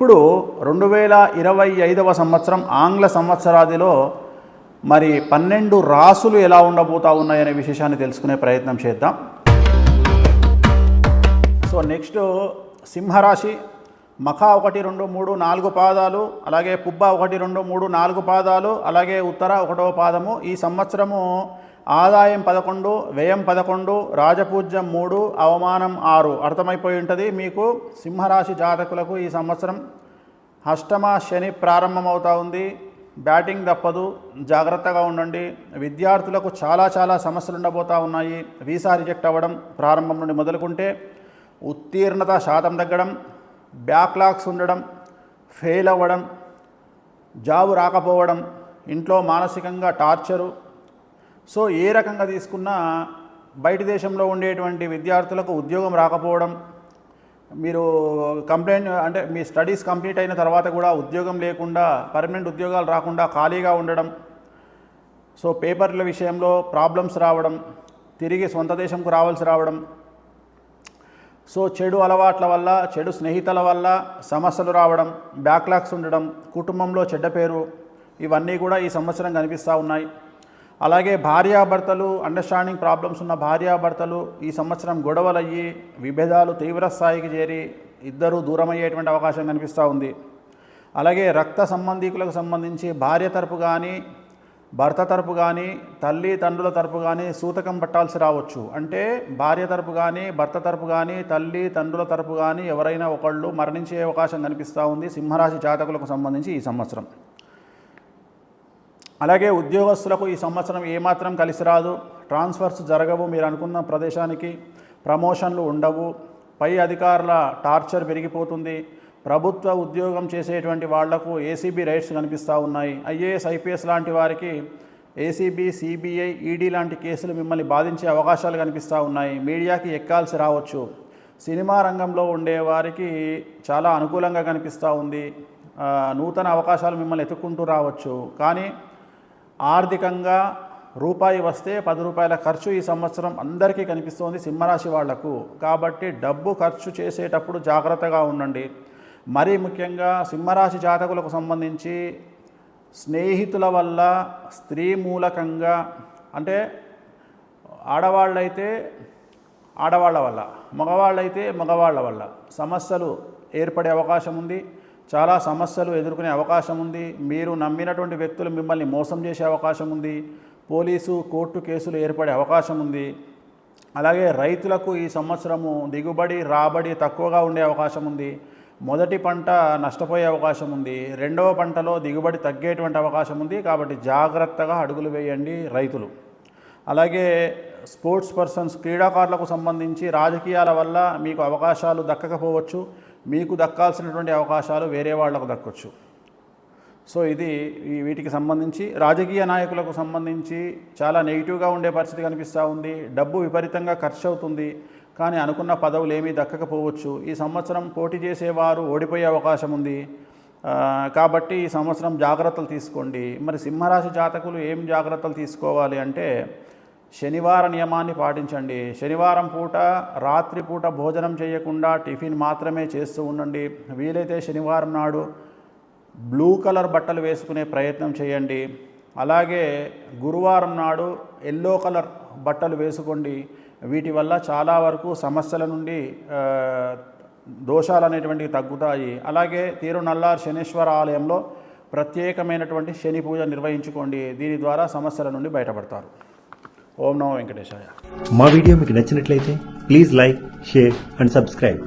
ఇప్పుడు రెండు వేల ఇరవై ఐదవ సంవత్సరం ఆంగ్ల సంవత్సరాదిలో మరి పన్నెండు రాసులు ఎలా ఉండబోతా ఉన్నాయనే విశేషాన్ని తెలుసుకునే ప్రయత్నం చేద్దాం. సో నెక్స్ట్ సింహరాశి మఖ ఒకటి రెండు మూడు నాలుగు పాదాలు అలాగే పుబ్బ ఒకటి రెండు మూడు నాలుగు పాదాలు అలాగే ఉత్తర ఒకటవ పాదము. ఈ సంవత్సరము ఆదాయం పదకొండు వ్యయం పదకొండు రాజపూజ్యం మూడు అవమానం ఆరు. అర్థమైపోయి ఉంటుంది మీకు? సింహరాశి జాతకులకు ఈ సంవత్సరం అష్టమ శని ప్రారంభమవుతా ఉంది. బ్యాటింగ్ తప్పదు జాగ్రత్తగా ఉండండి. విద్యార్థులకు చాలా చాలా సమస్యలు ఉండబోతూ ఉన్నాయి. వీసా రిజెక్ట్ అవ్వడం ప్రారంభం నుండి మొదలుకుంటే ఉత్తీర్ణత శాతం తగ్గడం బ్యాక్లాగ్స్ ఉండడం ఫెయిల్ అవ్వడం జాబు రాకపోవడం ఇంట్లో మానసికంగా టార్చరు. సో ఏ రకంగా తీసుకున్నా బయట దేశంలో ఉండేటువంటి విద్యార్థులకు ఉద్యోగం రాకపోవడం మీరు కంప్లైంట్ అంటే మీ స్టడీస్ కంప్లీట్ అయిన తర్వాత కూడా ఉద్యోగం లేకుండా పర్మనెంట్ ఉద్యోగాలు రాకుండా ఖాళీగా ఉండడం సో పేపర్ల విషయంలో ప్రాబ్లమ్స్ రావడం తిరిగి సొంత దేశంకు రావాల్సి రావడం సో చెడు అలవాట్ల వల్ల చెడు స్నేహితుల వల్ల సమస్యలు రావడం బ్యాక్లాగ్స్ ఉండడం కుటుంబంలో చెడ్డ పేరు ఇవన్నీ కూడా ఈ సంవత్సరం కనిపిస్తూ ఉన్నాయి. అలాగే భార్యాభర్తలు అండర్స్టాండింగ్ ప్రాబ్లమ్స్ ఉన్న భార్యాభర్తలు ఈ సంవత్సరం గొడవలు అయ్యి విభేదాలు తీవ్ర స్థాయికి చేరి ఇద్దరూ దూరమయ్యేటువంటి అవకాశం కనిపిస్తూ ఉంది. అలాగే రక్త సంబంధికులకు సంబంధించి భార్య తరపు కానీ భర్త తరపు కానీ తల్లి తండ్రుల తరపు కానీ సూతకం పట్టాల్సి రావచ్చు. అంటే భార్య తరపు కానీ భర్త తరపు కానీ తల్లి తండ్రుల తరపు కానీ ఎవరైనా ఒకళ్ళు మరణించే అవకాశం కనిపిస్తూ ఉంది సింహరాశి జాతకులకు సంబంధించి ఈ సంవత్సరం. అలాగే ఉద్యోగస్తులకు ఈ సంవత్సరం ఏమాత్రం కలిసి రాదు. ట్రాన్స్ఫర్స్ జరగవు మీరు అనుకున్న ప్రదేశానికి. ప్రమోషన్లు ఉండవు. పై అధికారుల టార్చర్ పెరిగిపోతుంది. ప్రభుత్వ ఉద్యోగం చేసేటువంటి వాళ్ళకు ఏసీబీ రైట్స్ కనిపిస్తూ ఉన్నాయి. ఐఏఎస్ ఐపీఎస్ లాంటి వారికి ఏసీబీ సిబిఐ ఈడీ లాంటి కేసులు మిమ్మల్ని బాధించే అవకాశాలు కనిపిస్తూ ఉన్నాయి. మీడియాకి ఎక్కాల్సి రావచ్చు. సినిమా రంగంలో ఉండే వారికి చాలా అనుకూలంగా కనిపిస్తూ ఉంది. నూతన అవకాశాలు మిమ్మల్ని ఎత్తుక్కుంటూ రావచ్చు. కానీ ఆర్థికంగా రూపాయి వస్తే పది రూపాయల ఖర్చు ఈ సంవత్సరం అందరికీ కనిపిస్తోంది సింహరాశి వాళ్ళకు. కాబట్టి డబ్బు ఖర్చు చేసేటప్పుడు జాగ్రత్తగా ఉండండి. మరీ ముఖ్యంగా సింహరాశి జాతకులకు సంబంధించి స్నేహితుల వల్ల స్త్రీ మూలకంగా అంటే ఆడవాళ్ళైతే ఆడవాళ్ళ వల్ల మగవాళ్ళైతే మగవాళ్ళ వల్ల సమస్యలు ఏర్పడే అవకాశం ఉంది. చాలా సమస్యలు ఎదుర్కొనే అవకాశం ఉంది. మీరు నమ్మినటువంటి వ్యక్తులు మిమ్మల్ని మోసం చేసే అవకాశం ఉంది. పోలీసు కోర్టు కేసులు ఏర్పడే అవకాశం ఉంది. అలాగే రైతులకు ఈ సంవత్సరము దిగుబడి రాబడి తక్కువగా ఉండే అవకాశం ఉంది. మొదటి పంట నష్టపోయే అవకాశం ఉంది. రెండవ పంటలో దిగుబడి తగ్గేటువంటి అవకాశం ఉంది. కాబట్టి జాగ్రత్తగా అడుగులు వేయండి రైతులు. అలాగే స్పోర్ట్స్ పర్సన్స్ క్రీడాకారులకు సంబంధించి రాజకీయాల వల్ల మీకు అవకాశాలు దక్కకపోవచ్చు. మీకు దక్కాల్సినటువంటి అవకాశాలు వేరే వాళ్ళకు దక్కొచ్చు. సో ఇది వీటికి సంబంధించి రాజకీయ నాయకులకు సంబంధించి చాలా నెగిటివ్గా ఉండే పరిస్థితి కనిపిస్తూ ఉంది. డబ్బు విపరీతంగా ఖర్చు అవుతుంది కానీ అనుకున్న పదవులు ఏమీ దక్కకపోవచ్చు. ఈ సంవత్సరం పోటీ చేసేవారు ఓడిపోయే అవకాశం ఉంది. కాబట్టి ఈ సంవత్సరం జాగ్రత్తలు తీసుకోండి. మరి సింహరాశి జాతకులు ఏం జాగ్రత్తలు తీసుకోవాలి అంటే శనివార నియమాన్ని పాటించండి. శనివారం పూట రాత్రి పూట భోజనం చేయకుండా టిఫిన్ మాత్రమే చేస్తూ ఉండండి. వీలైతే శనివారం నాడు బ్లూ కలర్ బట్టలు వేసుకునే ప్రయత్నం చేయండి. అలాగే గురువారం నాడు ఎల్లో కలర్ బట్టలు వేసుకోండి. వీటి వల్ల చాలా వరకు సమస్యల నుండి దోషాలు అనేటువంటివి తగ్గుతాయి. అలాగే తీరునల్లార్ శనీశ్వర ఆలయంలో ప్రత్యేకమైనటువంటి శని పూజ నిర్వహించుకోండి. దీని ద్వారా సమస్యల నుండి బయటపడతారు. ఓం నమో వెంకటేశాయ. మా వీడియో మీకు నచ్చినట్లయితే please like share and subscribe.